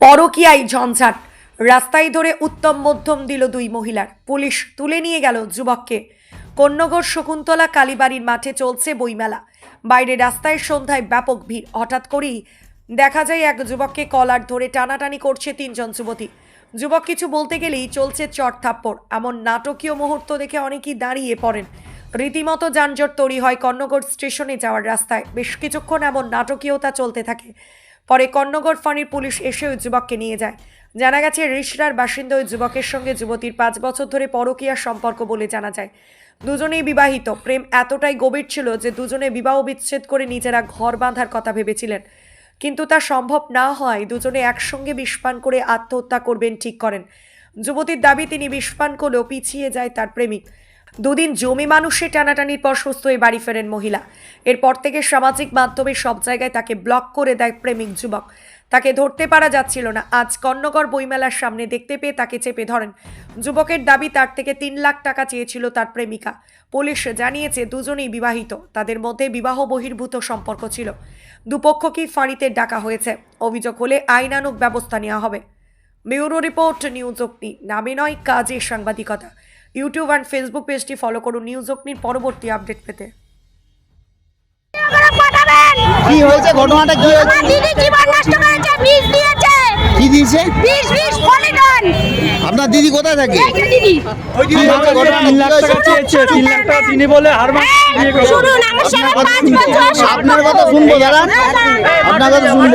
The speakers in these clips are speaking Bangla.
পরকীয়ায় ঝঞ্ঝাট। রাস্তায় ধরে উত্তম মধ্যম দিল দুই মহিলার। পুলিশ তুলে নিয়ে গেল যুবককে। কন্যগর শকুন্তলা কালীবাড়ির মাঠে চলছে বইমেলা। বাইরে রাস্তায় সন্ধ্যায় ব্যাপক ভিড়। হঠাৎ করেই দেখা যায় এক যুবককে কলার ধরে টানাটানি করছে তিনজন যুবতী। যুবক কিছু বলতে গেলেই চলছে চট থাপ্পড়। এমন নাটকীয় মুহূর্ত দেখে অনেকেই দাঁড়িয়ে পড়েন। রীতিমতো যানজট তৈরি হয় কর্ণগড় স্টেশনে যাওয়ার রাস্তায়। বেশ কিছুক্ষণ এমন নাটকীয়তা চলতে থাকে। পরে কর্ণগড় ফাঁড়ির পুলিশ এসে ওই যুবককে নিয়ে যায়। জানা গেছে রিসরার বাসিন্দা ওই যুবকের সঙ্গে যুবতীর পাঁচ বছর ধরে পরকীয়ার সম্পর্ক বলে জানা যায়। দুজনেই বিবাহিত। প্রেম এতটাই গভীর ছিল যে দুজনে বিবাহ বিচ্ছেদ করে নিজেরা ঘর বাঁধার কথা ভেবেছিলেন। কিন্তু তা সম্ভব না হয় দুজনে একসঙ্গে বিষপান করে আত্মহত্যা করবেন ঠিক করেন। যুবতীর দাবি, তিনি বিষপান করলেও পিছিয়ে যায় তার প্রেমিক। দুদিন জমি মানুষে টানাটানির পর সুস্থ হয়ে বাড়ি ফেরেন মহিলা। এরপর থেকে সামাজিক মাধ্যমে সব জায়গায় তাকে ব্লক করে দেয় প্রেমিক যুবক। তাকে ধরতে পারা যাচ্ছিল না। আজ কর্ণগর বইমেলার সামনে দেখতে পেয়ে তাকে চেপে ধরেন। যুবকের দাবি, তার থেকে তিন লাখ টাকা চেয়েছিল তার প্রেমিকা। পুলিশ জানিয়েছে, দুজনেই বিবাহিত। তাদের মধ্যে বিবাহ বহির্ভূত সম্পর্ক ছিল। দুপক্ষকেই ফাঁড়িতে ডাকা হয়েছে। অভিযোগ হলে আইনানুগ ব্যবস্থা নেওয়া হবে। ব্যুরো রিপোর্ট নিউজ অগ্নি। নামে নয়, কাজের সাংবাদিকতা। ইউটিউব অ্যান্ড ফেসবুক পেজটি ফলো করুন নিউজ অগ্নির পরবর্তী আপডেট পেতে। কি হয়েছে? ঘটনাটা কি হয়েছে? দিদি জীবন নষ্ট করেছে বিষ দিয়েছে। কি দিয়েছে? বিষ বিষ পলিটন আপনার দিদি কোথায় থাকে? দিদি। তিন লাখ টাকা চেয়েছে তিন লাখ টাকা তিনি বলে হার মাস বিয়ে করবে শুনুন আমার পাঁচ বছর আপনার কথা শুনব দাদা আপনার কথা শুনব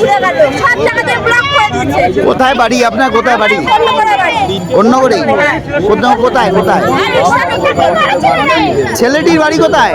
আমাকে গেল। সব জায়গাতে ব্লক করে দিয়েছে। কোথায় বাড়ি আপনার? কোথায় বাড়ি? অন্য করে বাড়ি অন্য করে কোথাও কোথায়? কোথায়? ছেলেটির বাড়ি কোথায়?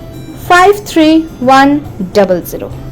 53100